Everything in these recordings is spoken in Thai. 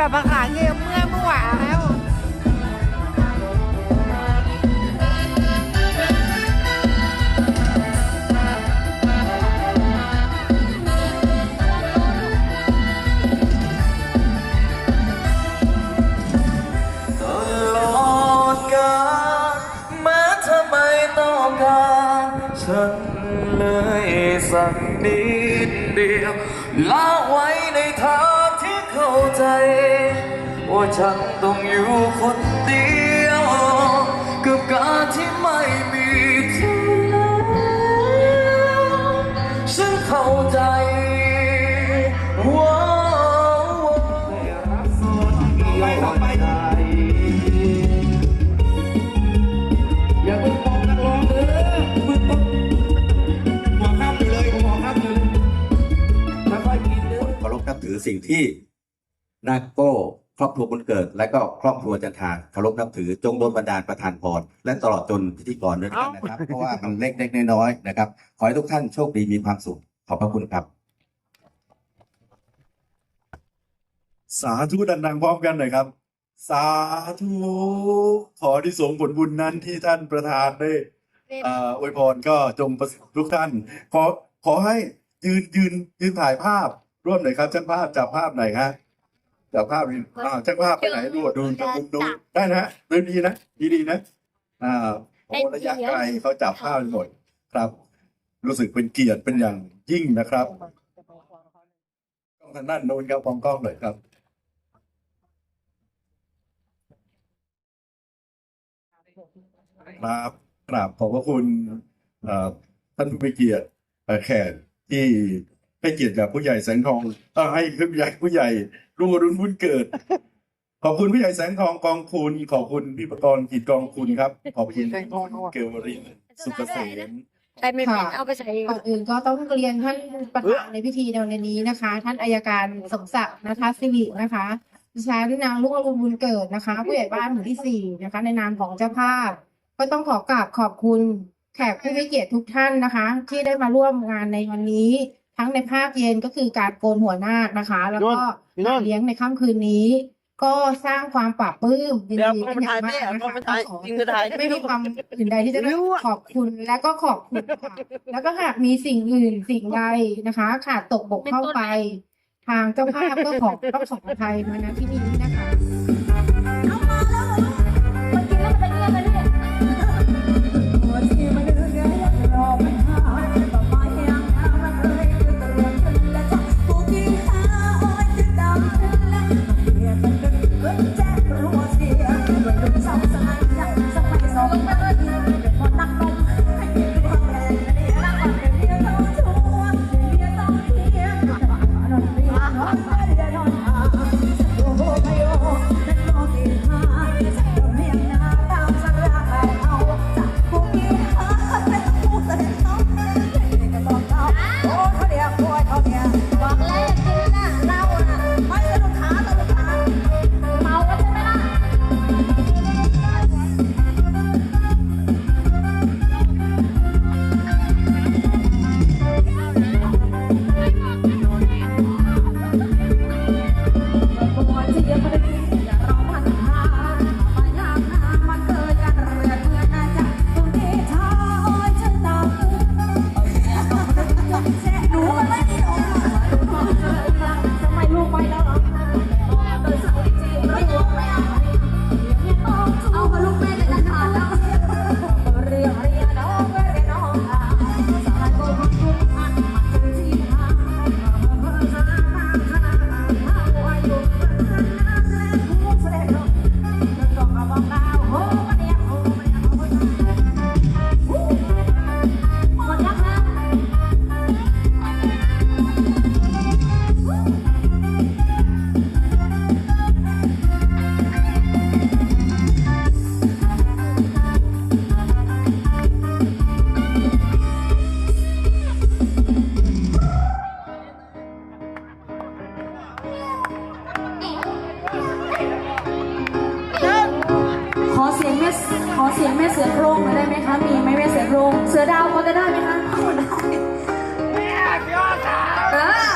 แบบภาษาเงี้ยเมื่อเมื่อวานแล้วฉันเลยสักนิดเดียวละไว้ในเธอ ใจ ว่าฉันต้องอยู่คนเดียว กับการที่ไม่มีเธอแล้วฉันเข้าใจว่าไม่ต้องไปอย่าเพิ่งมองนักร้องเด้อเพิ่งต้องหัวข้ามอยู่เลยหัวข้ามอยู่เลยค่อยๆกินเด้อเคารพนับถือสิ่งที่ นาโก้ครอบครัวบุญเกิด และก็ครอบครัวจันทาเคารพนับถือจงโดนบันดาลประทานพรและตลอดจนพิธีกรด้วยกันนะครับ เพราะว่ามันเล็กๆน้อยๆนะครับ ขอให้ทุกท่านโชคดีมีความสุข ขอบพระคุณครับ สาธุดังๆพร้อมกันหน่อยครับ สาธุขอที่สงผลบุญนั้นที่ท่านประธานได้เอ่ออวยพรก็จงประสบทุกท่าน ขอขอให้ยืนยืนยืนถ่ายภาพร่วมหน่อยครับช่างภาพจับภาพหน่อยฮะ จับภาพนี่อ่าช่างภาพไปไหนดูดูดูดูดูได้นะฮะดูดีนะดีดีๆนะอ่าโอ้ระยะไกลเขาจับภาพหมดครับ รู้สึกเป็นเกียรติเป็นอย่างยิ่งนะครับกล้องทางด้านโน้นครับมองกล้องหน่อยครับครับกราบขอบพระคุณเอ่อท่านผู้มีเกียรติเอ่อแขกที่ให้เกียรติกับผู้ใหญ่แสงทองเอ่อให้ผู้ใหญ่ผู้ใหญ่ รุ่งอรุณบุญเกิด ขอบคุณผู้ใหญ่แสงทองกองคุณ ขอบคุณพี่ประกรณ์กิจกองคุณครับ ขอบคุณเกลวรินทร์สุกเกษมใช้ไม่เป็นเอาไปใช้ ก่อนอื่นก็ต้องเรียนท่านประธานในพิธีในวันนี้นะคะ ท่านอายการสมศักดิ์นะคะสิรินะคะดิฉันนางลูกอรุณบุญเกิดนะคะ ผู้ใหญ่บ้านหมู่ที่สี่นะคะ ในนามของเจ้าภาพ ก็ต้องขอกราบขอบคุณแขกผู้มีเกียรติทุกท่านนะคะ ที่ได้มาร่วมงานในวันนี้ ทั้งในภาคเย็นก็คือการโกนหัวนาคนะคะ แล้วก็งานเลี้ยงในค่ำคืนนี้ ก็สร้างความปราบปลื้มยินเดี๋ยวดีพอเป็นมาอย่าถ่ายงแม่มากพอนะคะมาถ่ายจริงจะถ่ายไม่มีความอื่นใดที่จะต้องขอบคุณและก็ขอบคุณค่ะแล้วก็หากมีสิ่งอื่นสิ่งใดนะคะ ขาดตกบกเข้าไป ทางเจ้าภาพก็ขอต้องขออภัยมาณที่นี้นะคะ สียงแม่ขอเสียงแม่เสือโครงหน่อยได้ไหมคะ มีไหมแม่เสือโครงเสือดาวพอจะได้ไหมคะเออ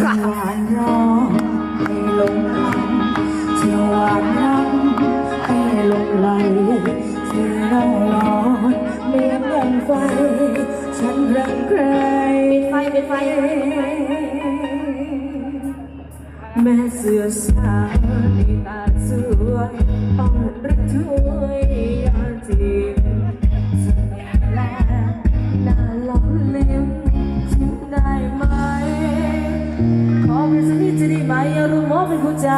หวานรอให้ลงหลังเที่ยวหวานรำให้ลงไหลที่ร่องลอยเมียนยังไฟ ฉันรักใครไฟเป็นไฟแม่เสือสาวนี่ตา สวยอ่อนระทวยยาจีสวยแล้วน่าลองลิ้มชิมได้ไหม ขอเป็นสักทีจะได้ไหมอย่ารู้ว่าเป็นหัวใจ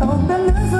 ของกันเหลือ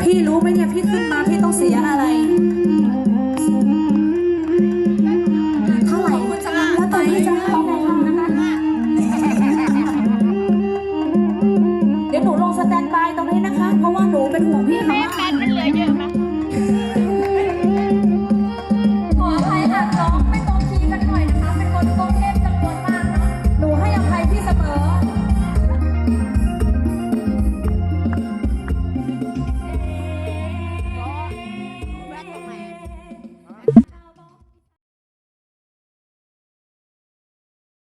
พี่รู้ไหมเนี่ยพี่ขึ้นมาพี่ต้องเสียอะไร